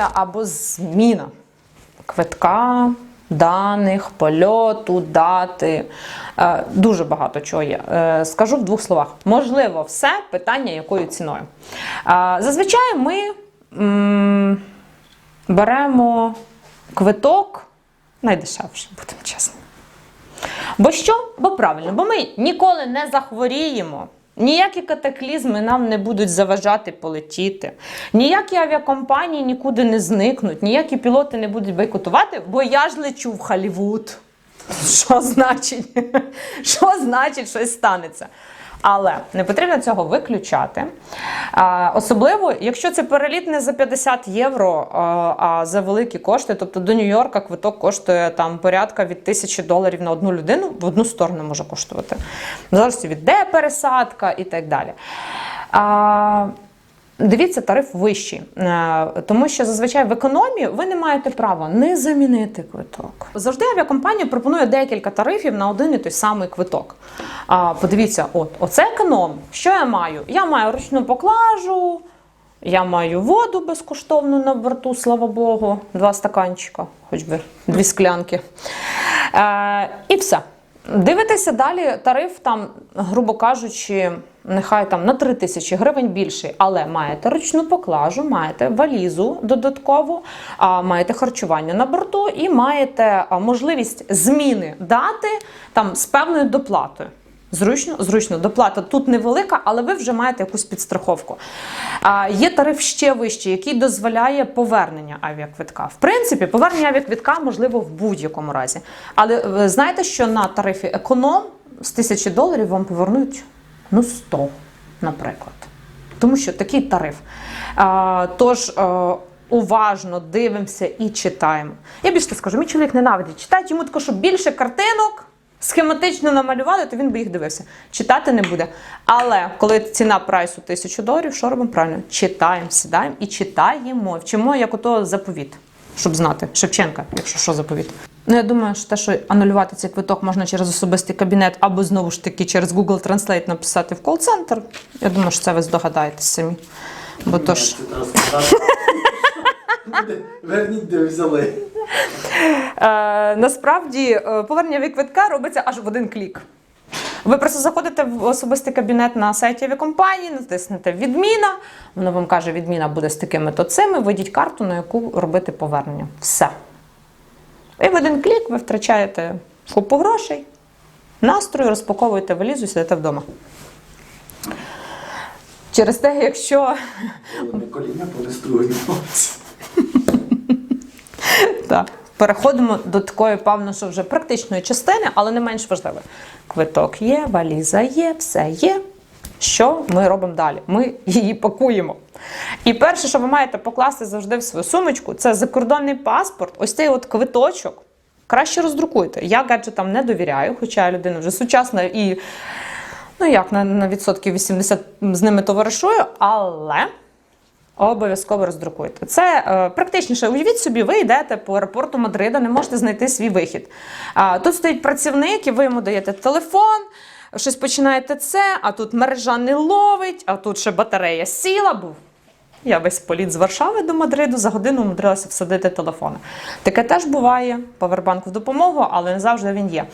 реєстрація або зміна квитка, даних, польоту, дати. Е, Дуже багато чого є. Е, Скажу в двох словах. Можливо, все питання якою ціною. Е, Зазвичай ми беремо квиток найдешевше, будемо чесними. Бо що? Бо правильно, бо ми ніколи не захворіємо. Ніякі катаклізми нам не будуть заважати полетіти. Ніякі авіакомпанії нікуди не зникнуть, ніякі пілоти не будуть бойкотувати, бо я ж лечу в Халівуд. Що значить? Що значить щось станеться? Але не потрібно цього виключати. Особливо, якщо це переліт не за 50 євро, а, за великі кошти, тобто до Нью-Йорка квиток коштує там порядка від тисячі доларів на одну людину, в одну сторону може коштувати. В від де пересадка і так далі. Дивіться, тариф вищий, Е, тому що зазвичай в економії ви не маєте права не замінити квиток. Завжди авіакомпанія пропонує декілька тарифів на один і той самий квиток. Подивіться, от оце економ. Що я маю? Я маю ручну поклажу, я маю воду безкоштовну на борту, слава Богу, два стаканчика, хоч би дві склянки. Е, і все. Дивитеся далі, тариф там, грубо кажучи, нехай там на 3 тисячі гривень більший, але маєте ручну поклажу, маєте валізу додаткову, маєте харчування на борту і маєте можливість зміни дати там з певною доплатою. Зручно, зручно, доплата тут невелика, але ви вже маєте якусь підстраховку. А, є тариф ще вищий, який дозволяє повернення авіаквитка. В принципі, повернення авіаквитка можливо в будь-якому разі. Але ви знаєте, що на тарифі економ з тисячі доларів вам повернуть ну 100, наприклад. Тому що такий тариф. А, тож. е, Уважно дивимося і читаємо. Я більше скажу, мій чоловік ненавидить читати, йому тако, щоб більше картинок схематично намалювали, то він би їх дивився. Читати не буде. Але коли ціна прайсу тисячу доларів, що робимо правильно? Читаємо, сідаємо і читаємо. Вчимо як ото заповіт, щоб знати. Шевченка, якщо що заповіт. Ну, я думаю, що те, що анулювати цей квиток можна через особистий кабінет або знову ж таки через Google Translate написати в кол-центр. Я думаю, що це ви здогадаєтесь самі. Бо то ж. Верніть, де взяли. Е, насправді е, повернення від квитка робиться аж в один клік. Ви просто заходите в особистий кабінет на сайті авіакомпанії, натиснете відміна. Воно вам каже, відміна буде з такими то цими. Введіть карту, на яку робити повернення. Все. І в один клік ви втрачаєте купу грошей, настрою, розпаковуєте валізу і сидите вдома. Через те, якщо коліна полистують. Так. Переходимо до такої, певно, що вже практичної частини, але не менш важливої. Квиток є, валіза є, все є. Що ми робимо далі? Ми її пакуємо. І перше, що ви маєте покласти завжди в свою сумочку, це закордонний паспорт, ось цей от квиточок. Краще роздрукуйте. Я гаджетам не довіряю, хоча людина вже сучасна і ну як на, на відсотків 80 з ними товаришую, але Обов'язково роздрукуйте. Це е, практичніше. Уявіть собі, ви йдете по аеропорту Мадрида, не можете знайти свій вихід. А, тут стоїть працівник, і ви йому даєте телефон, щось починаєте це, а тут мережа не ловить, а тут ще батарея сіла. Був. Я весь політ з Варшави до Мадриду за годину умудрилася всадити телефони. Таке теж буває, павербанк в допомогу, але не завжди він є.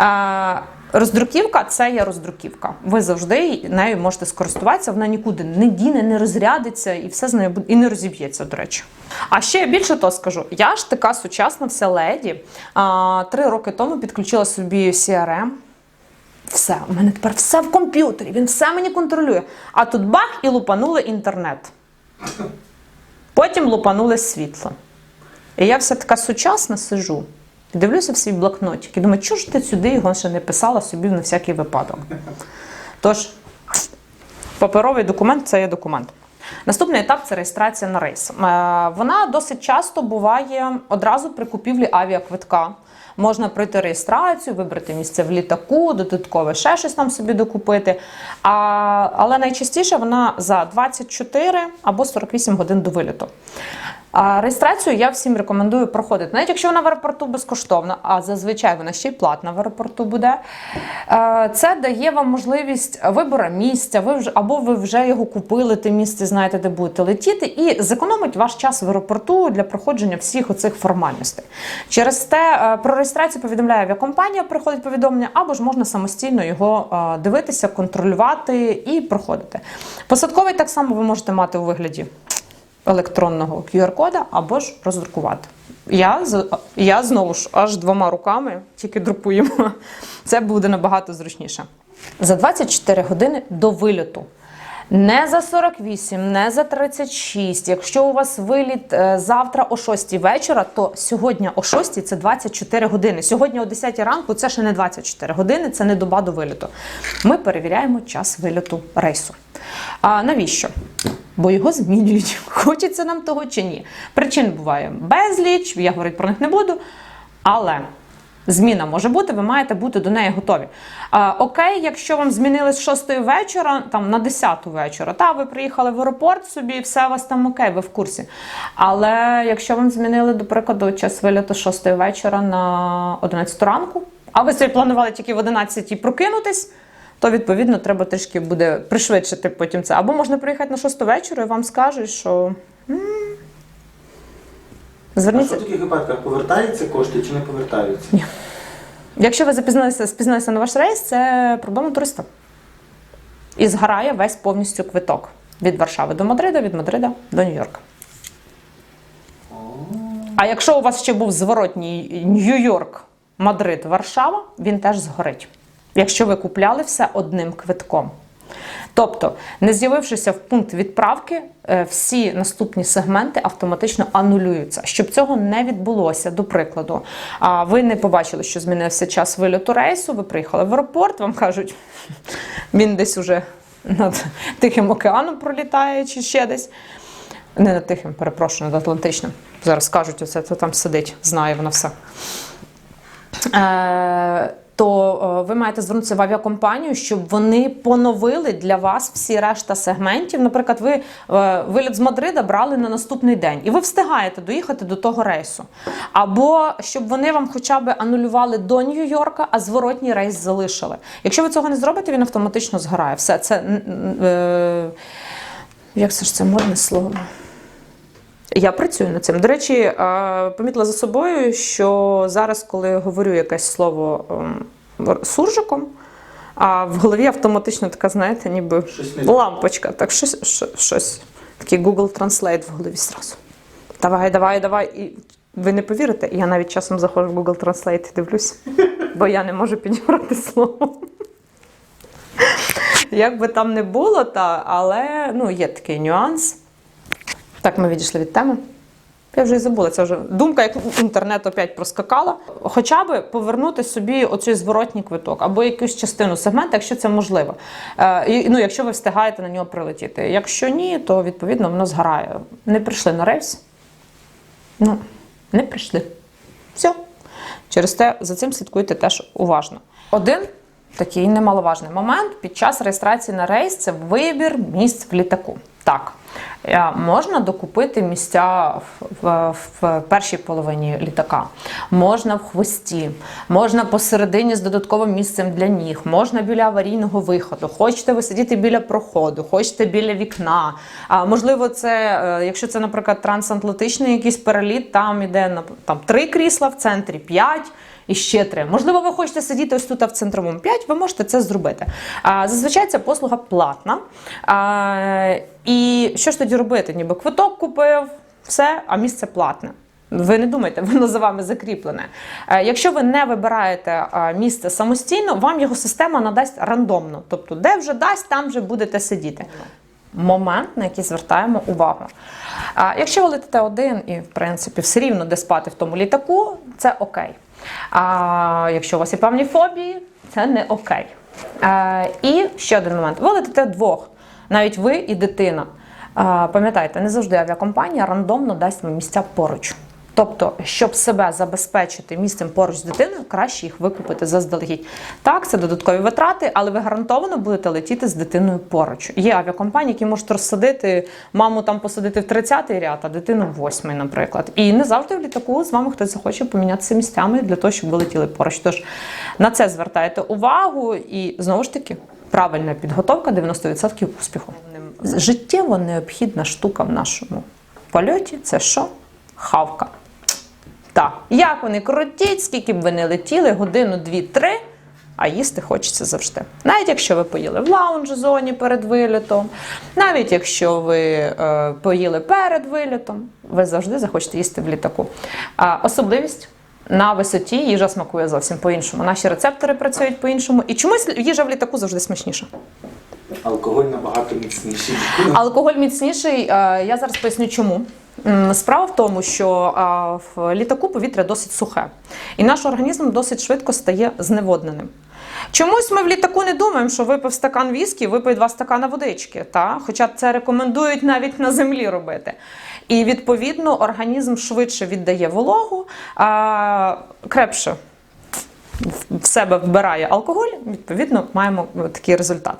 Е, Роздруківка це є роздруківка. Ви завжди нею можете скористуватися, вона нікуди не діне, не розрядиться і все з нею буде і не розіб'ється, до речі. А ще я більше то скажу: я ж така сучасна вся леді. А, Три роки тому підключила собі CRM. Все, у мене тепер все в комп'ютері, він все мені контролює. А тут бах і лупанули інтернет. Потім лупанули світло. І я вся така сучасна сижу. Дивлюся в свій блокнотик і думаю, чого ж ти сюди його ще не писала собі на всякий випадок. Тож, паперовий документ це є документ. Наступний етап це реєстрація на рейс. Е, Вона досить часто буває одразу при купівлі авіаквитка. Можна пройти реєстрацію, вибрати місце в літаку, додаткове ще щось там собі докупити. А, але найчастіше вона за 24 або 48 годин до виліту. А реєстрацію я всім рекомендую проходити. Навіть якщо вона в аеропорту безкоштовна, а зазвичай вона ще й платна в аеропорту буде. е, Це дає вам можливість вибору місця, ви вже або ви вже його купили, те місце знаєте, де будете летіти, і зекономить ваш час в аеропорту для проходження всіх оцих формальностей. Через те е, про реєстрацію повідомляє авіакомпанія, приходить повідомлення, або ж можна самостійно його е, дивитися, контролювати і проходити. Посадковий так само ви можете мати у вигляді електронного QR-кода або ж роздрукувати. Я, я знову ж аж двома руками тільки друкуємо. Це буде набагато зручніше. За 24 години до виліту. Не за 48, не за 36. Якщо у вас виліт е, завтра о 6 вечора, то сьогодні о 6 це 24 години. Сьогодні о 10 ранку це ще не 24 години, це не доба до виліту. Ми перевіряємо час виліту рейсу. А навіщо? Бо його змінюють. Хочеться нам того чи ні. Причин буває безліч, я говорити про них не буду. Але зміна може бути, ви маєте бути до неї готові. А, окей, якщо вам змінили з 6 вечора, там на 10 вечора, та ви приїхали в аеропорт собі, все у вас там окей, ви в курсі. Але якщо вам змінили, до прикладу, час виліту з 6 вечора на 11 ранку, а ви собі планували тільки в 11 прокинутись. То відповідно треба трішки буде пришвидшити потім це. Або можна приїхати на 6 вечора і вам скажуть, що м, А що в таких випадках повертаються кошти чи не повертаються? Якщо ви запізнилися, спізнилися на ваш рейс, це проблема туриста. І згорає весь повністю квиток від Варшави до Мадрида, від Мадрида до Нью-Йорка. А якщо у вас ще був зворотній Нью-Йорк, Мадрид, Варшава, він теж згорить. Якщо ви купляли все одним квитком. Тобто, не з'явившися в пункт відправки, е, всі наступні сегменти автоматично анулюються. Щоб цього не відбулося, до прикладу, ви не побачили, що змінився час вильоту рейсу, ви приїхали в аеропорт, вам кажуть, він десь уже над Тихим океаном пролітає чи ще десь. Не над Тихим, перепрошую, над Атлантичним. Зараз кажуть, оце то там сидить, знає вона все. Е, то е, ви маєте звернутися в авіакомпанію, щоб вони поновили для вас всі решта сегментів. Наприклад, ви е, виліт з Мадрида брали на наступний день, і ви встигаєте доїхати до того рейсу. Або щоб вони вам хоча б анулювали до Нью-Йорка, а зворотній рейс залишили. Якщо ви цього не зробите, він автоматично згорає. Все це е, як це ж це модне слово? Я працюю над цим. До речі, е, помітила за собою, що зараз, коли говорю якесь слово ем, суржиком, а в голові автоматично така, знаєте, ніби Щось лампочка. Так, щось, щось. Такий Google Translate в голові зразу. Давай, давай, давай. І ви не повірите, я навіть часом заходжу в Google Translate і дивлюсь, бо я не можу підібрати слово. Як би там не було, та, але ну, є такий нюанс. Так, ми відійшли від теми. Я вже і забула, це вже думка, як інтернет опять проскакала. Хоча би повернути собі оцей зворотній квиток або якусь частину сегменту, якщо це можливо. Е, і, ну, якщо ви встигаєте на нього прилетіти. Якщо ні, то відповідно воно згорає. Не прийшли на рейс. Ну, не прийшли. Все. Через те за цим слідкуйте теж уважно. Один такий немаловажний момент під час реєстрації на рейс це вибір місць в літаку. Так, можна докупити місця в, в, першій половині літака, можна в хвості, можна посередині з додатковим місцем для ніг, можна біля аварійного виходу. Хочете ви сидіти біля проходу, хочете біля вікна. А можливо, це, е, якщо це, наприклад, трансатлантичний якийсь переліт, там іде там три крісла в центрі, п'ять. І ще три. Можливо, ви хочете сидіти ось тут а в центровому 5, ви можете це зробити. Зазвичай ця послуга платна. І що ж тоді робити? Ніби квиток купив, все, а місце платне. Ви не думайте, воно за вами закріплене. Е, Якщо ви не вибираєте е, місце самостійно, вам його система надасть рандомно. Тобто, де вже дасть, там вже будете сидіти. Момент, на який звертаємо увагу. Якщо ви летите один і, в принципі, все рівно де спати в тому літаку, це окей. А якщо у вас є певні фобії, це не окей. Е, і ще один момент: ви летите вдвох, навіть ви і дитина. Пам'ятайте, не завжди авіакомпанія рандомно дасть вам місця поруч. Тобто, щоб себе забезпечити місцем поруч з дитиною, краще їх викупити заздалегідь. Так, це додаткові витрати, але ви гарантовано будете летіти з дитиною поруч. Є авіакомпанії, які можуть розсадити маму там посадити в 30-й ряд, а дитину в 8-й, наприклад. І не завжди в літаку з вами хтось захоче помінятися місцями для того, щоб ви летіли поруч. Тож на це звертайте увагу і знову ж таки. Правильна підготовка 90% успіху. Життєво необхідна штука в нашому польоті це що? Хавка. Так, як вони крутіть, скільки б ви не летіли, годину, дві, три, а їсти хочеться завжди. Навіть якщо ви поїли в лаунж-зоні перед вилітом, навіть якщо ви е, поїли перед вилітом, ви завжди захочете їсти в літаку. А, особливість. На висоті їжа смакує зовсім по-іншому. Наші рецептори працюють по-іншому. І чомусь їжа в літаку завжди смачніша. Алкоголь набагато міцніший. Алкоголь міцніший. е, Я зараз поясню, чому. Справа в тому, що е, в літаку повітря досить сухе, і наш організм досить швидко стає зневодненим. Чомусь ми в літаку не думаємо, що випив стакан віскі, випий два стакана водички. Та? Хоча це рекомендують навіть на землі робити. І відповідно організм швидше віддає вологу, а крепше в себе вбирає алкоголь, відповідно, маємо такий результат.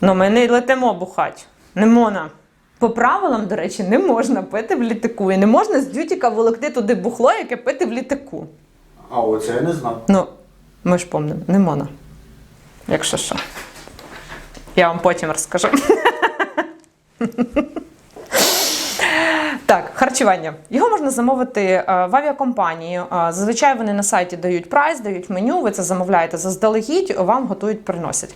Ну, ми не летимо бухати. Не можна. По правилам, до речі, не можна пити в літаку. І не можна з дютіка волокти туди бухло, яке пити в літаку. А оце я не знав. Ну, ми ж помнимо, не можна. Якщо що. Я вам потім розкажу. Так, харчування. Його можна замовити е, в авіакомпанії. Е, Зазвичай вони на сайті дають прайс, дають меню, ви це замовляєте заздалегідь, вам готують, приносять.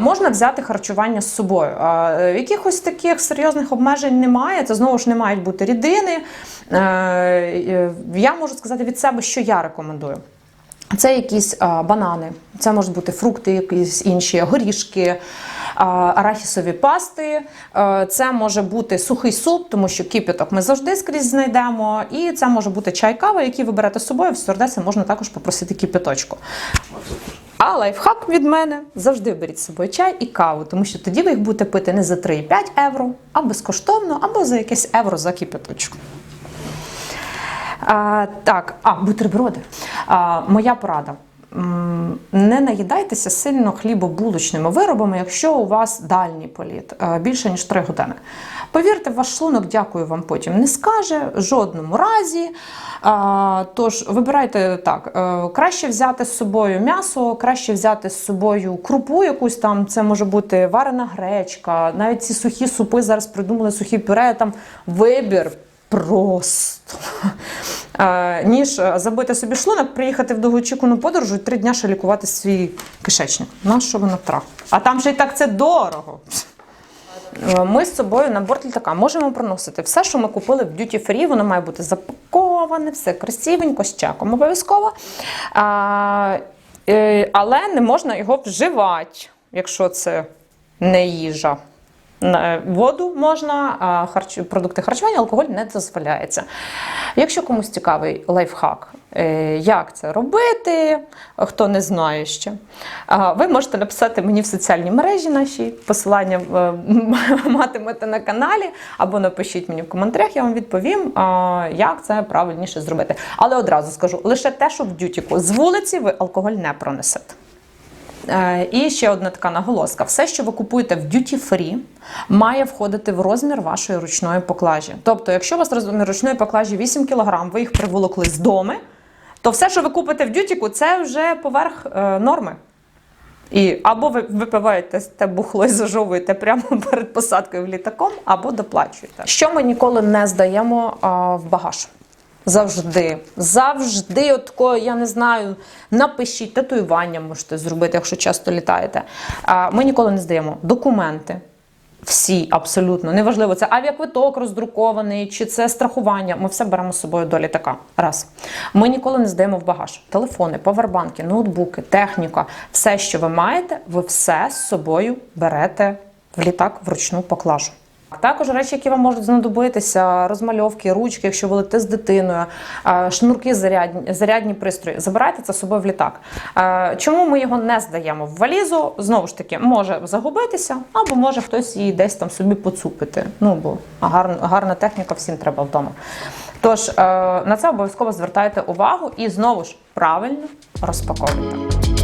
Можна взяти харчування з собою. Е, Якихось таких серйозних обмежень немає. Це знову ж не мають бути рідини. Я можу сказати від себе, що я рекомендую. Це якісь банани, це можуть бути фрукти, якісь інші горішки, арахісові пасти. Е, Це може бути сухий суп, тому що кипяток ми завжди скрізь знайдемо. І це може бути чай, кава, який ви берете з собою. В стюардеси можна також попросити кипяточку. А лайфхак від мене завжди беріть з собою чай і каву, тому що тоді ви їх будете пити не за 3,5 євро, а безкоштовно, або за якесь євро за кипяточку. А, так, а, бутерброди. А, моя порада. Не наїдайтеся сильно хлібобулочними виробами, якщо у вас дальній політ е, більше ніж 3 години. Повірте, ваш шлунок, дякую вам потім, не скаже в жодному разі. А, Тож вибирайте так: е, краще взяти з собою м'ясо, краще взяти з собою крупу, якусь там. Це може бути варена гречка, навіть ці сухі супи зараз придумали сухі пюре. Там вибір просто. Ніж е, забити собі шлунок, приїхати в довгоочікувану подорож і три дня ще лікувати свій кишечник. На що воно трах? А там же і так це дорого. Е, Ми з собою на борт літака можемо проносити все, що ми купили в Duty Free, воно має бути запаковане, все красивенько, з чеком обов'язково. Е, але не можна його вживати, якщо це не їжа. На- Воду можна, а харч... продукти харчування, алкоголь не дозволяється. Якщо комусь цікавий лайфхак, е, як це робити, хто не знає ще, ви можете написати мені в соціальній мережі наші посилання е, матимете на каналі, або напишіть мені в коментарях, я вам відповім, як це правильніше зробити. Але одразу скажу: лише те, що в дютіку з вулиці ви алкоголь не пронесете. Е, І ще одна така наголоска: все, що ви купуєте в Duty Free, має входити в розмір вашої ручної поклажі. Тобто, якщо у вас розмір ручної поклажі 8 кг, ви їх приволокли з дому, то все, що ви купите в дютіку, це вже поверх е, норми. І або ви випиваєте те бухло і зажовуєте прямо перед посадкою в літаком, або доплачуєте. Що ми ніколи не здаємо а, в багаж. Завжди, завжди, от такого, я не знаю, напишіть, татуювання можете зробити, якщо часто літаєте. Ми ніколи не здаємо документи. Всі абсолютно неважливо, це авіаквиток роздрукований, чи це страхування. Ми все беремо з собою до літака. Раз. Ми ніколи не здаємо в багаж. Телефони, павербанки, ноутбуки, техніка, все, що ви маєте, ви все з собою берете в літак вручну поклажу. Також речі, які вам можуть знадобитися, розмальовки, ручки, якщо ви летите з дитиною, шнурки зарядні, зарядні пристрої. Забирайте це з собою в літак. Чому ми його не здаємо в валізу? Знову ж таки, може загубитися, або може хтось її десь там собі поцупити. Ну бо гарна, гарна техніка всім треба вдома. Тож е, на це обов'язково звертайте увагу і знову ж правильно розпаковуйте.